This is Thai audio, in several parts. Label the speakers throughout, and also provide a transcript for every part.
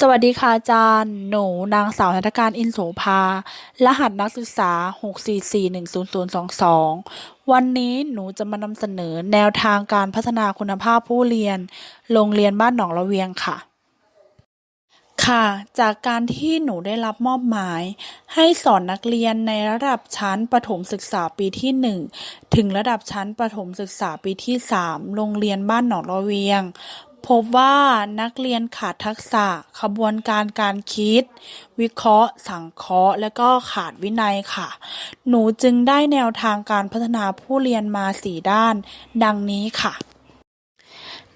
Speaker 1: สวัสดีค่ะอาจารย์ หนูนางสาวนัฐการอินโสภา รหัสนักศึกษา 644100022 วันนี้หนูจะมานำเสนอแนวทางการพัฒนาคุณภาพผู้เรียน โรงเรียนบ้านหนองละเวียงค่ะ ค่ะ จากการที่หนูได้รับมอบหมาย ให้สอนนักเรียนในระดับชั้นประถมศึกษาปีที่ 1 ถึงระดับชั้นประถมศึกษาปีที่ 3 โรงเรียนบ้านหนองละเวียง พบว่านักเรียนขาดทักษะขบวนการการคิด วิเคราะห์ สังเคราะห์ และก็ขาดวินัยค่ะ หนูจึงได้แนวทางการพัฒนาผู้เรียนมาสี่ด้าน ดังนี้ค่ะ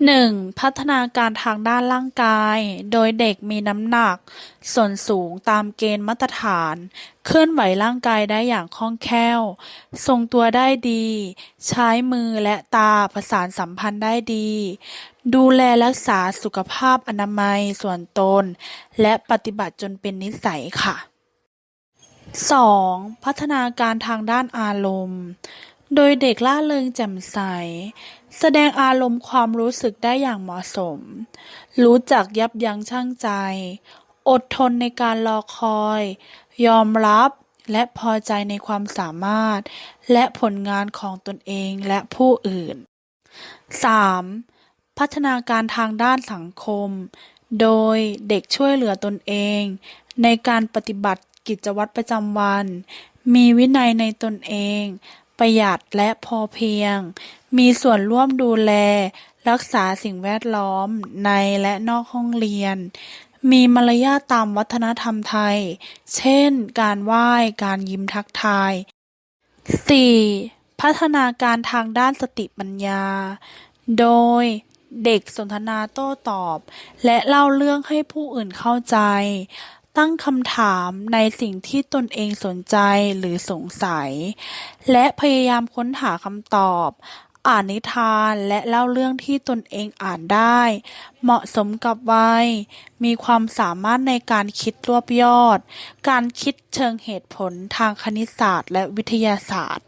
Speaker 1: 1. พัฒนาการทางด้านร่างกาย โดยเด็กมีน้ำหนัก ส่วนสูงตามเกณฑ์มาตรฐาน เคลื่อนไหวร่างกายได้อย่างคล่องแคล่ว ทรงตัวได้ดี ใช้มือและตาประสานสัมพันธ์ได้ดี ดูแลรักษาสุขภาพอนามัยส่วนตน และปฏิบัติจนเป็นนิสัยค่ะ 2. พัฒนาการทางด้านอารมณ์ โดยเด็กล่าเริงแจ่มใส แสดงอารมณ์ความรู้สึกได้อย่างเหมาะสม รู้จักยับยั้งชั่งใจ อดทนในการรอคอย ยอมรับและพอใจในความสามารถ และผลงานของตนเองและผู้อื่น 3. พัฒนาการทางด้านสังคม โดยเด็กช่วยเหลือตนเอง ในการปฏิบัติกิจวัตรประจำวัน มีวินัยในตนเอง ประหยัดและพอเพียง มีส่วนร่วมดูแล รักษาสิ่งแวดล้อมในและนอกห้องเรียน มีมารยาทตามวัฒนธรรมไทย เช่น การไหว้ การยิ้มทักทาย 4. พัฒนาการทางด้านสติปัญญา โดยเด็กสนทนาโต้ตอบ และเล่าเรื่องให้ผู้อื่นเข้าใจ ตั้งคำถามในสิ่งที่ตนเองสนใจหรือสงสัย และพยายามค้นหาคำตอบ อ่านนิทานและเล่าเรื่องที่ตนเองอ่านได้ เหมาะสมกับวัย มีความสามารถในการคิดรวบยอด การคิดเชิงเหตุผลทางคณิตศาสตร์และวิทยาศาสตร์